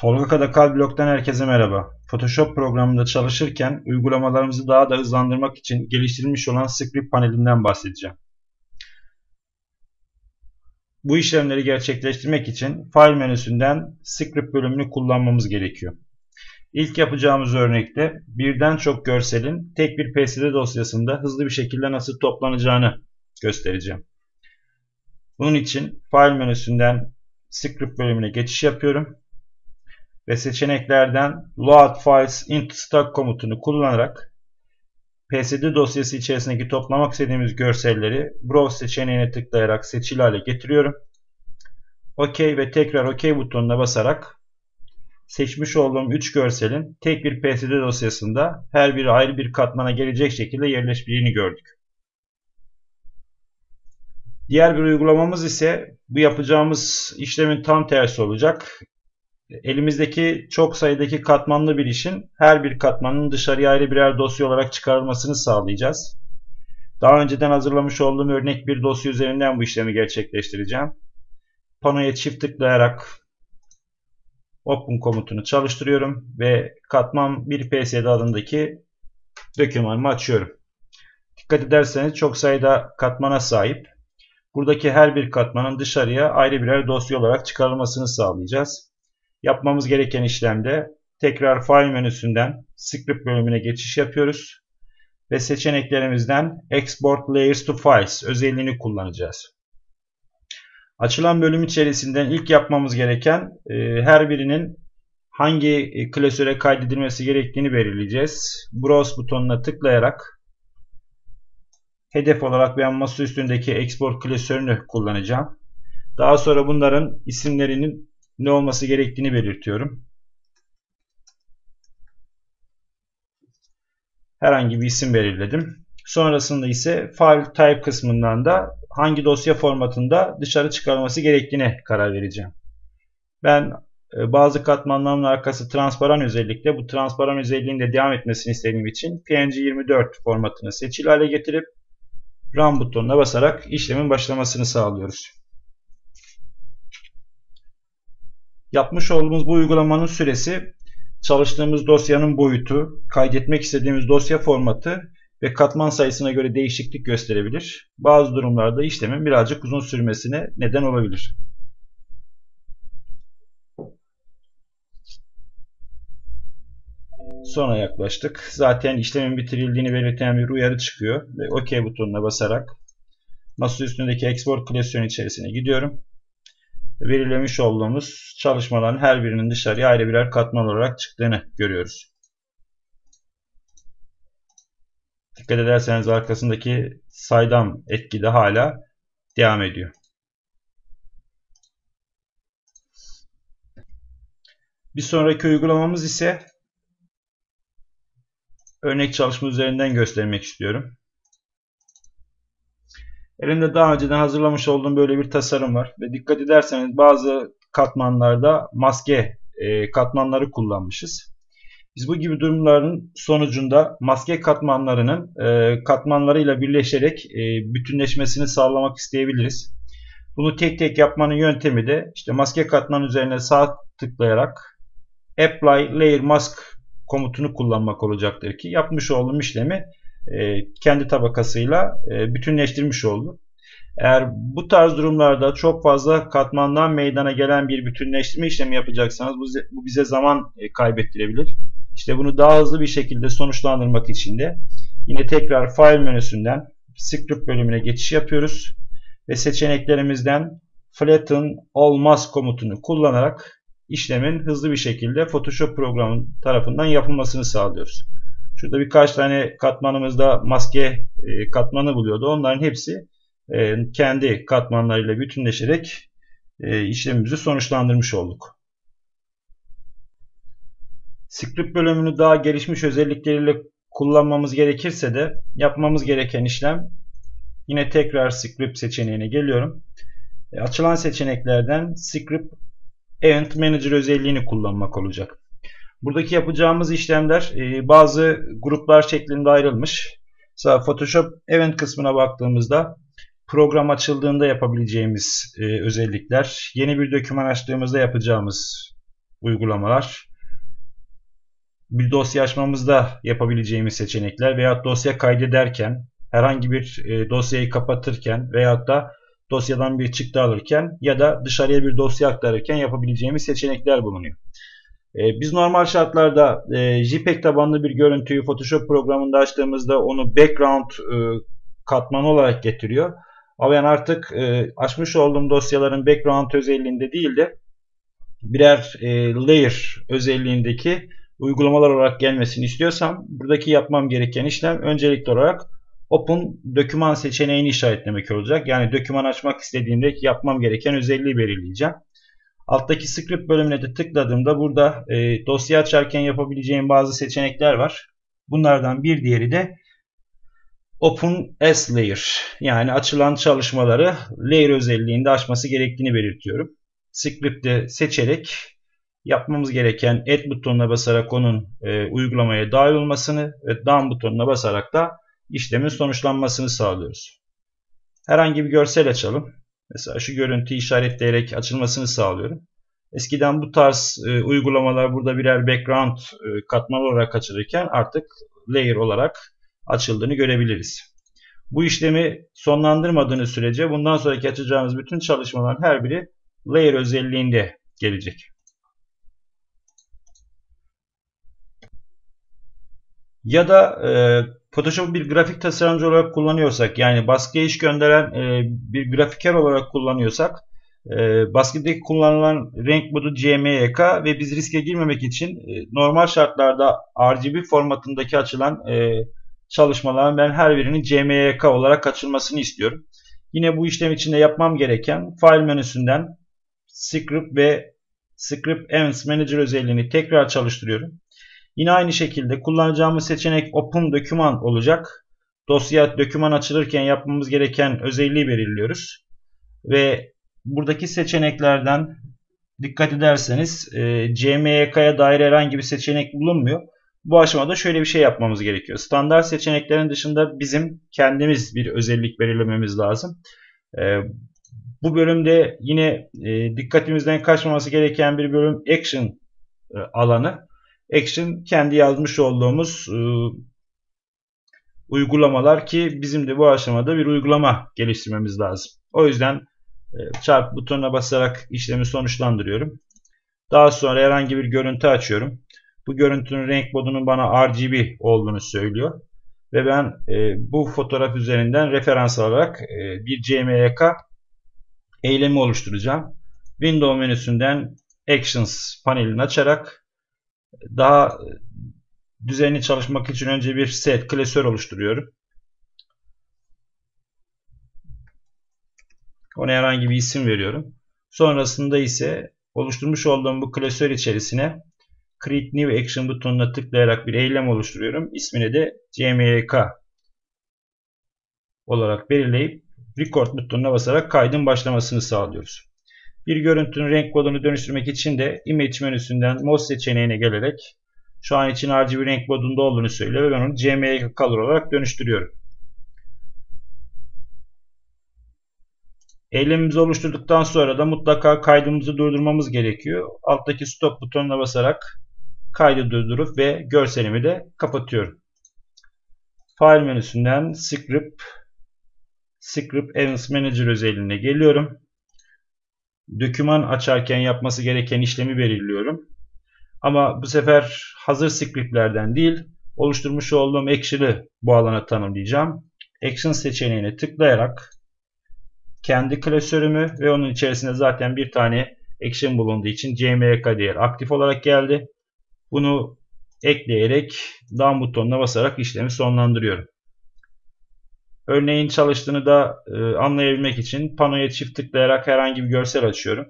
Tolga Kadakal bloktan herkese merhaba. Photoshop programında çalışırken uygulamalarımızı daha da hızlandırmak için geliştirilmiş olan script panelinden bahsedeceğim. Bu işlemleri gerçekleştirmek için File menüsünden Script bölümünü kullanmamız gerekiyor. İlk yapacağımız örnekte birden çok görselin tek bir PSD dosyasında hızlı bir şekilde nasıl toplanacağını göstereceğim. Bunun için File menüsünden Script bölümüne geçiş yapıyorum ve seçeneklerden Load Files into Stock komutunu kullanarak PSD dosyası içerisindeki toplamak istediğimiz görselleri Browse seçeneğine tıklayarak seçili hale getiriyorum. OK ve tekrar OK butonuna basarak seçmiş olduğum 3 görselin tek bir PSD dosyasında her biri ayrı bir katmana gelecek şekilde yerleştiğini gördük. Diğer bir uygulamamız ise bu yapacağımız işlemin tam tersi olacak elimizdeki çok sayıdaki katmanlı bir işin her bir katmanın dışarıya ayrı birer dosya olarak çıkarılmasını sağlayacağız. Daha önceden hazırlamış olduğum örnek bir dosya üzerinden bu işlemi gerçekleştireceğim. Panoya çift tıklayarak Open komutunu çalıştırıyorum ve katman 1 PSD adındaki dokümanımı açıyorum. Dikkat ederseniz çok sayıda katmana sahip. Buradaki her bir katmanın dışarıya ayrı birer dosya olarak çıkarılmasını sağlayacağız. Yapmamız gereken işlemde tekrar File menüsünden Script bölümüne geçiş yapıyoruz. Ve seçeneklerimizden Export Layers to Files özelliğini kullanacağız. Açılan bölüm içerisinden ilk yapmamız gereken e, her birinin hangi klasöre kaydedilmesi gerektiğini belirleyeceğiz. Browse butonuna tıklayarak hedef olarak ben masa üstündeki export klasörünü kullanacağım. Daha sonra bunların isimlerinin ne olması gerektiğini belirtiyorum. Herhangi bir isim belirledim. Sonrasında ise file type kısmından da hangi dosya formatında dışarı çıkarılması gerektiğine karar vereceğim. Ben e, bazı katmanların arkası transparan özellikle bu transparan özelliğin de devam etmesini istediğim için PNG24 formatını seçili hale getirip Run butonuna basarak işlemin başlamasını sağlıyoruz. Yapmış olduğumuz bu uygulamanın süresi çalıştığımız dosyanın boyutu, kaydetmek istediğimiz dosya formatı ve katman sayısına göre değişiklik gösterebilir. Bazı durumlarda işlemin birazcık uzun sürmesine neden olabilir. Sona yaklaştık. Zaten işlemin bitirildiğini belirten bir uyarı çıkıyor. Ve OK butonuna basarak masa üstündeki export klasörün içerisine gidiyorum belirlemiş olduğumuz çalışmaların her birinin dışarıya ayrı birer katman olarak çıktığını görüyoruz. Dikkat ederseniz arkasındaki saydam etki de hala devam ediyor. Bir sonraki uygulamamız ise örnek çalışma üzerinden göstermek istiyorum. Elimde daha önceden hazırlamış olduğum böyle bir tasarım var. Ve dikkat ederseniz bazı katmanlarda maske e, katmanları kullanmışız. Biz bu gibi durumların sonucunda maske katmanlarının e, katmanlarıyla birleşerek e, bütünleşmesini sağlamak isteyebiliriz. Bunu tek tek yapmanın yöntemi de işte maske katman üzerine sağ tıklayarak Apply Layer Mask komutunu kullanmak olacaktır ki yapmış olduğum işlemi e, kendi tabakasıyla e, bütünleştirmiş oldu. Eğer bu tarz durumlarda çok fazla katmandan meydana gelen bir bütünleştirme işlemi yapacaksanız bu bize zaman e, kaybettirebilir. İşte bunu daha hızlı bir şekilde sonuçlandırmak için de yine tekrar File menüsünden Script bölümüne geçiş yapıyoruz. Ve seçeneklerimizden Flatten Mask komutunu kullanarak işlemin hızlı bir şekilde Photoshop programı tarafından yapılmasını sağlıyoruz. Şurada birkaç tane katmanımızda maske e, katmanı buluyordu. Onların hepsi e, kendi katmanlarıyla bütünleşerek e, işlemimizi sonuçlandırmış olduk. Script bölümünü daha gelişmiş özellikleriyle kullanmamız gerekirse de yapmamız gereken işlem yine tekrar script seçeneğine geliyorum. açılan seçeneklerden script event manager özelliğini kullanmak olacak. Buradaki yapacağımız işlemler e, bazı gruplar şeklinde ayrılmış. Mesela Photoshop Event kısmına baktığımızda program açıldığında yapabileceğimiz e, özellikler, yeni bir doküman açtığımızda yapacağımız uygulamalar. Bir dosya açmamızda yapabileceğimiz seçenekler veya dosya kaydederken, herhangi bir e, dosyayı kapatırken veyahut da dosyadan bir çıktı alırken ya da dışarıya bir dosya aktarırken yapabileceğimiz seçenekler bulunuyor. E, biz normal şartlarda e, JPEG tabanlı bir görüntüyü Photoshop programında açtığımızda onu background e, katmanı olarak getiriyor. Ama ben artık e, açmış olduğum dosyaların background özelliğinde değil de birer layer özelliğindeki uygulamalar olarak gelmesini istiyorsam buradaki yapmam gereken işlem öncelikli olarak Open doküman seçeneğini işaretlemek olacak. Yani doküman açmak istediğimde yapmam gereken özelliği belirleyeceğim. Alttaki script bölümüne de tıkladığımda burada e, dosya açarken yapabileceğim bazı seçenekler var. Bunlardan bir diğeri de Open as Layer yani açılan çalışmaları layer özelliğinde açması gerektiğini belirtiyorum. Script'i seçerek yapmamız gereken Add butonuna basarak onun e, uygulamaya dahil olmasını ve Done butonuna basarak da işlemin sonuçlanmasını sağlıyoruz. Herhangi bir görsel açalım. Mesela şu görüntüyü işaretleyerek açılmasını sağlıyorum. Eskiden bu tarz e, uygulamalar burada birer background e, katman olarak açılırken artık layer olarak açıldığını görebiliriz. Bu işlemi sonlandırmadığınız sürece bundan sonraki açacağınız bütün çalışmaların her biri layer özelliğinde gelecek. Ya da e, Photoshop'u bir grafik tasarımcı olarak kullanıyorsak yani baskıya iş gönderen e, bir grafiker olarak kullanıyorsak e, baskıdaki kullanılan renk modu CMYK ve biz riske girmemek için e, normal şartlarda RGB formatındaki açılan e, çalışmaların ben her birinin CMYK olarak açılmasını istiyorum. Yine bu işlem için de yapmam gereken File menüsünden Script ve Script Events Manager özelliğini tekrar çalıştırıyorum. Yine aynı şekilde kullanacağımız seçenek Open Document olacak. Dosya doküman açılırken yapmamız gereken özelliği belirliyoruz. Ve buradaki seçeneklerden dikkat ederseniz e, CMYK'ya dair herhangi bir seçenek bulunmuyor. Bu aşamada şöyle bir şey yapmamız gerekiyor. Standart seçeneklerin dışında bizim kendimiz bir özellik belirlememiz lazım. E, bu bölümde yine e, dikkatimizden kaçmaması gereken bir bölüm Action e, alanı. Action kendi yazmış olduğumuz e, uygulamalar ki bizim de bu aşamada bir uygulama geliştirmemiz lazım. O yüzden e, çarp butonuna basarak işlemi sonuçlandırıyorum. Daha sonra herhangi bir görüntü açıyorum. Bu görüntünün renk modunun bana RGB olduğunu söylüyor. Ve ben e, bu fotoğraf üzerinden referans alarak e, bir CMYK eylemi oluşturacağım. Window menüsünden Actions panelini açarak daha düzenli çalışmak için önce bir set klasör oluşturuyorum. Ona herhangi bir isim veriyorum. Sonrasında ise oluşturmuş olduğum bu klasör içerisine Create New Action butonuna tıklayarak bir eylem oluşturuyorum. İsmini de CMYK olarak belirleyip Record butonuna basarak kaydın başlamasını sağlıyoruz. Bir görüntünün renk kodunu dönüştürmek için de Image menüsünden Mode seçeneğine gelerek şu an için RGB renk modunda olduğunu söylüyor ve ben onu CMYK Color olarak dönüştürüyorum. Eylemimizi oluşturduktan sonra da mutlaka kaydımızı durdurmamız gerekiyor. Alttaki stop butonuna basarak kaydı durdurup ve görselimi de kapatıyorum. File menüsünden Script Script Events Manager özelliğine geliyorum. Döküman açarken yapması gereken işlemi belirliyorum. Ama bu sefer hazır scriptlerden değil, oluşturmuş olduğum action'ı bu alana tanımlayacağım. Action seçeneğine tıklayarak kendi klasörümü ve onun içerisinde zaten bir tane action bulunduğu için CMYK değer aktif olarak geldi. Bunu ekleyerek down butonuna basarak işlemi sonlandırıyorum. Örneğin çalıştığını da e, anlayabilmek için panoya çift tıklayarak herhangi bir görsel açıyorum.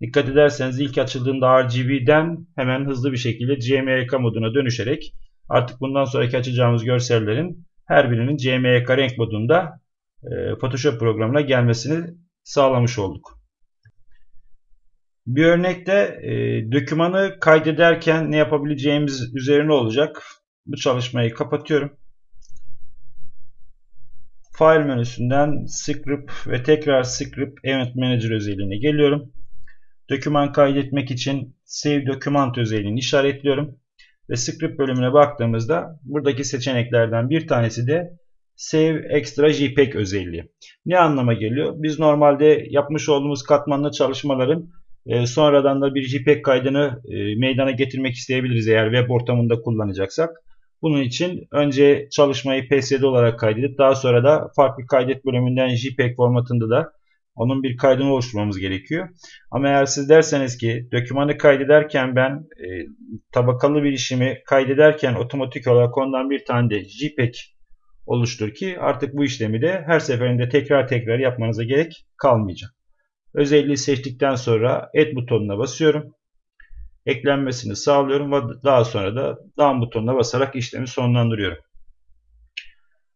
Dikkat ederseniz ilk açıldığında RGB'den hemen hızlı bir şekilde CMYK moduna dönüşerek artık bundan sonraki açacağımız görsellerin her birinin CMYK renk modunda e, Photoshop programına gelmesini sağlamış olduk. Bir örnekte e, dokümanı kaydederken ne yapabileceğimiz üzerine olacak. Bu çalışmayı kapatıyorum. File menüsünden Script ve tekrar Script Event Manager özelliğine geliyorum. Doküman kaydetmek için Save Document özelliğini işaretliyorum. Ve script bölümüne baktığımızda buradaki seçeneklerden bir tanesi de Save Extra JPEG özelliği. Ne anlama geliyor? Biz normalde yapmış olduğumuz katmanlı çalışmaların e, sonradan da bir JPEG kaydını e, meydana getirmek isteyebiliriz eğer web ortamında kullanacaksak. Bunun için önce çalışmayı PSD olarak kaydedip daha sonra da farklı kaydet bölümünden JPEG formatında da onun bir kaydını oluşturmamız gerekiyor. Ama eğer siz derseniz ki dokümanı kaydederken ben e, tabakalı bir işimi kaydederken otomatik olarak ondan bir tane de JPEG oluştur ki artık bu işlemi de her seferinde tekrar tekrar yapmanıza gerek kalmayacak. Özelliği seçtikten sonra Add butonuna basıyorum. Eklenmesini sağlıyorum ve daha sonra da Down butonuna basarak işlemi sonlandırıyorum.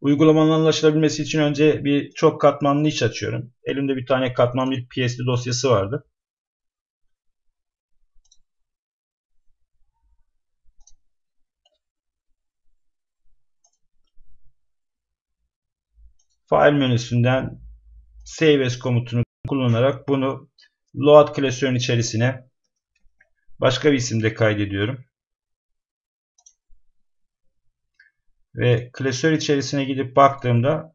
Uygulamanın anlaşılabilmesi için önce bir çok katmanlı iç açıyorum. Elimde bir tane katman bir PSD dosyası vardı. File menüsünden Save as komutunu kullanarak bunu load klasörün içerisine başka bir isimde kaydediyorum. Ve klasör içerisine gidip baktığımda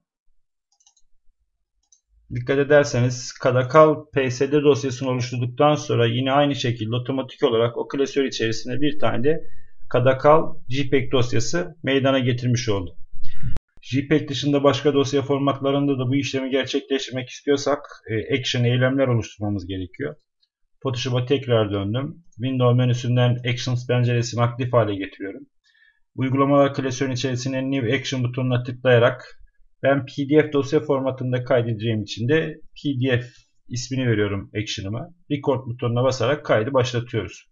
dikkat ederseniz Kadakal PSD dosyasını oluşturduktan sonra yine aynı şekilde otomatik olarak o klasör içerisine bir tane de Kadakal JPEG dosyası meydana getirmiş oldu. JPEG dışında başka dosya formatlarında da bu işlemi gerçekleştirmek istiyorsak e, action eylemler oluşturmamız gerekiyor. Photoshop'a tekrar döndüm. Windows menüsünden Actions penceresini aktif hale getiriyorum. Uygulamalar klasörün içerisine New Action butonuna tıklayarak ben PDF dosya formatında kaydedeceğim için de PDF ismini veriyorum action'ıma. Record butonuna basarak kaydı başlatıyoruz.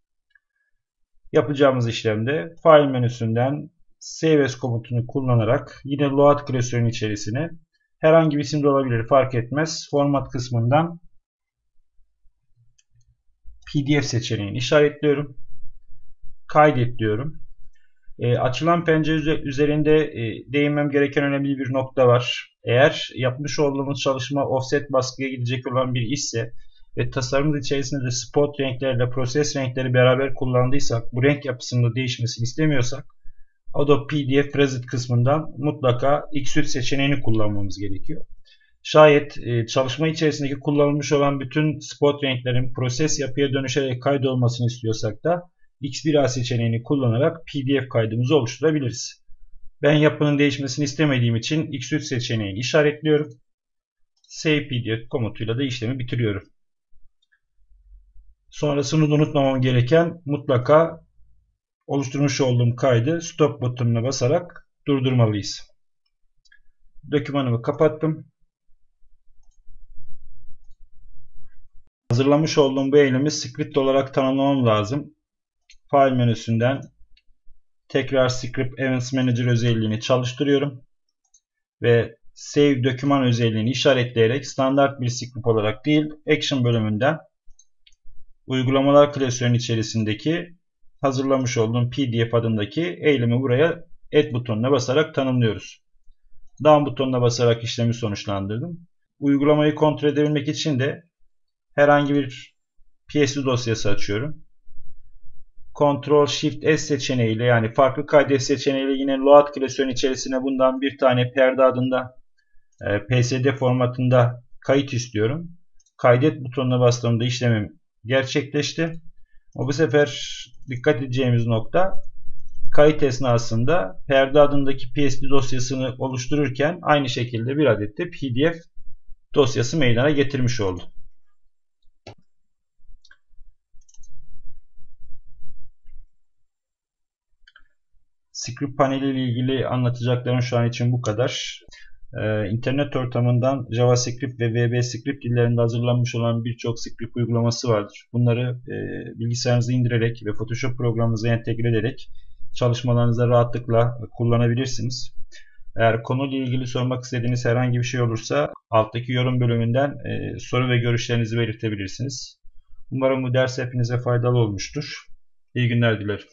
Yapacağımız işlemde File menüsünden Save as komutunu kullanarak yine load klasörün içerisine herhangi bir isim de olabilir fark etmez. Format kısmından PDF seçeneğini işaretliyorum. Kaydet diyorum. E, açılan pencere üzerinde e, değinmem gereken önemli bir nokta var. Eğer yapmış olduğumuz çalışma offset baskıya gidecek olan bir işse ve tasarımımız içerisinde de spot renklerle proses renkleri beraber kullandıysak bu renk yapısında değişmesini istemiyorsak Adobe PDF Preset kısmından mutlaka Xsuite seçeneğini kullanmamız gerekiyor. Şayet e, çalışma içerisindeki kullanılmış olan bütün spot renklerin proses yapıya dönüşerek kaydolmasını istiyorsak da X1A seçeneğini kullanarak PDF kaydımızı oluşturabiliriz. Ben yapının değişmesini istemediğim için X3 seçeneğini işaretliyorum. Save PDF komutuyla da işlemi bitiriyorum. Sonrasını unutmamam gereken mutlaka oluşturmuş olduğum kaydı stop butonuna basarak durdurmalıyız. Dokümanımı kapattım. Hazırlamış olduğum bu eylemi script olarak tanımlamam lazım. File menüsünden tekrar Script Events Manager özelliğini çalıştırıyorum. Ve Save doküman özelliğini işaretleyerek standart bir script olarak değil Action bölümünden uygulamalar klasörünün içerisindeki hazırlamış olduğum PDF adındaki eylemi buraya Add butonuna basarak tanımlıyoruz. Down butonuna basarak işlemi sonuçlandırdım. Uygulamayı kontrol edebilmek için de herhangi bir PSD dosyası açıyorum. Ctrl Shift S seçeneğiyle yani farklı kaydet seçeneğiyle yine load klasörün içerisine bundan bir tane perde adında e, PSD formatında kayıt istiyorum. Kaydet butonuna bastığımda işlemim gerçekleşti. O bu sefer dikkat edeceğimiz nokta kayıt esnasında perde adındaki PSD dosyasını oluştururken aynı şekilde bir adet de PDF dosyası meydana getirmiş oldu. Script paneli ile ilgili anlatacaklarım şu an için bu kadar. Ee, internet ortamından JavaScript ve VBScript dillerinde hazırlanmış olan birçok script uygulaması vardır. Bunları e, bilgisayarınıza indirerek ve Photoshop programınıza entegre ederek çalışmalarınızda rahatlıkla kullanabilirsiniz. Eğer konuyla ilgili sormak istediğiniz herhangi bir şey olursa alttaki yorum bölümünden e, soru ve görüşlerinizi belirtebilirsiniz. Umarım bu ders hepinize faydalı olmuştur. İyi günler dilerim.